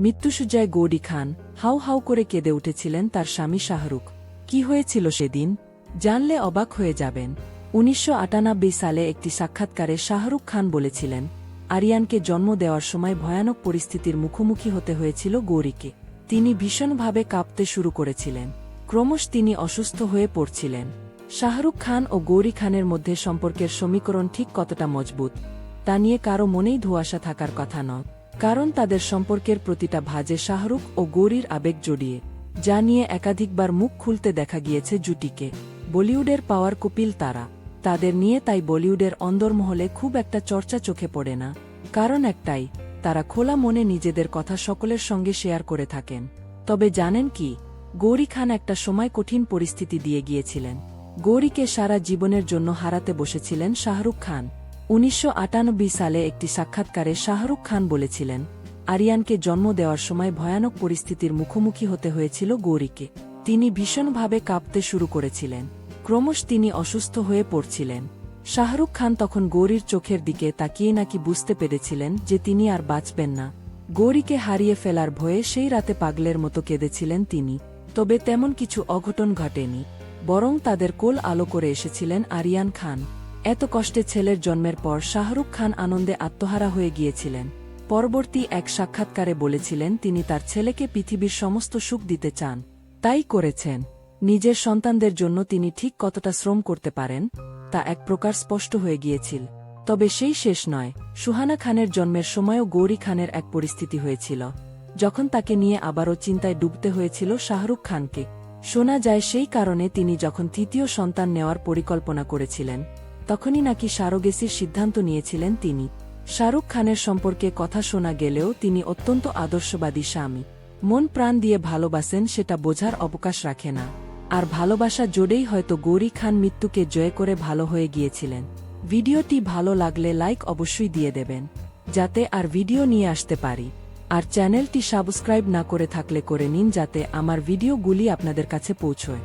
মৃত্যুসজ্জায় গৌরী খান হাউ হাউ করে কেঁদে উঠেছিলেন তার স্বামী শাহরুখ। কি হয়েছিল সেদিন? জানলে অবাক হয়ে যাবেন। উনিশশো আটানব্বই সালে একটি সাক্ষাৎকারে শাহরুখ খান বলেছিলেন, আরিয়ানকে জন্ম দেওয়ার সময় ভয়ানক পরিস্থিতির মুখোমুখি হতে হয়েছিল গৌরীকে। তিনি ভীষণভাবে কাঁপতে শুরু করেছিলেন। ক্রমশ তিনি অসুস্থ হয়ে পড়ছিলেন। শাহরুখ খান ও গৌরী খানের মধ্যে সম্পর্কের সমীকরণ ঠিক কতটা মজবুত, তা নিয়ে কারও মনেই ধোঁয়াশা থাকার কথা নয়। কারণ তাদের সম্পর্কের প্রতিটা ভাজে শাহরুখ ও গৌরীর আবেগ জড়িয়ে, যা নিয়ে একাধিকবার মুখ খুলতে দেখা গিয়েছে জুটিকে। বলিউডের পাওয়ার কপিল তারা। তাদের নিয়ে তাই বলিউডের অন্দরমহলে খুব একটা চর্চা চোখে পড়ে না। কারণ একটাই, তারা খোলা মনে নিজেদের কথা সকলের সঙ্গে শেয়ার করে থাকেন। তবে জানেন কি, গৌরী খান একটা সময় কঠিন পরিস্থিতি দিয়ে গিয়েছিলেন। গৌরীকে সারা জীবনের জন্য হারাতে বসেছিলেন শাহরুখ খান। উনিশশো আটানব্বই সালে একটি সাক্ষাৎকারে শাহরুখ খান বলেছিলেন, আরিয়ানকে জন্ম দেওয়ার সময় ভয়ানক পরিস্থিতির মুখোমুখি হতে হয়েছিল গৌরীকে। তিনি ভীষণভাবে কাঁপতে শুরু করেছিলেন। ক্রমশ তিনি অসুস্থ হয়ে পড়ছিলেন। শাহরুখ খান তখন গৌরীর চোখের দিকে তাকিয়ে নাকি বুঝতে পেরেছিলেন যে তিনি আর বাঁচবেন না। গৌরীকে হারিয়ে ফেলার ভয়ে সেই রাতে পাগলের মতো কেঁদেছিলেন তিনি। তবে তেমন কিছু অঘটন ঘটেনি, বরং তাদের কোল আলো করে এসেছিলেন আরিয়ান খান। এত কষ্টে ছেলের জন্মের পর শাহরুখ খান আনন্দে আত্মহারা হয়ে গিয়েছিলেন। পরবর্তী এক সাক্ষাৎকারে বলেছিলেন তিনি তার ছেলেকে পৃথিবীর সমস্ত সুখ দিতে চান। তাই করেছেন। নিজের সন্তানদের জন্য তিনি ঠিক কতটা শ্রম করতে পারেন, তা এক প্রকার স্পষ্ট হয়ে গিয়েছিল। তবে সেই শেষ নয়, সুহানা খানের জন্মের সময়ও গৌরী খানের এক পরিস্থিতি হয়েছিল। যখন তাকে নিয়ে আবারও চিন্তায় ডুবতে হয়েছিল শাহরুখ খানকে। শোনা যায় সেই কারণে তিনি যখন তৃতীয় সন্তান নেওয়ার পরিকল্পনা করেছিলেন তখনই নাকি সারোগেসির সিদ্ধান্ত নিয়েছিলেন তিনি। শাহরুখ খানের সম্পর্কে কথা শোনা গেলেও তিনি অত্যন্ত আদর্শবাদী স্বামী। মন প্রাণ দিয়ে ভালোবাসেন সেটা বোঝার অবকাশ রাখে না। আর ভালোবাসা জোরেই হয়তো গৌরী খান মৃত্যুকে জয় করে ভালো হয়ে গিয়েছিলেন। ভিডিওটি ভালো লাগলে লাইক অবশ্যই দিয়ে দেবেন, যাতে আর ভিডিও নিয়ে আসতে পারি। আর চ্যানেলটি সাবস্ক্রাইব না করে থাকলে করে নিন যাতে আমার ভিডিওগুলি আপনাদের কাছে পৌঁছয়।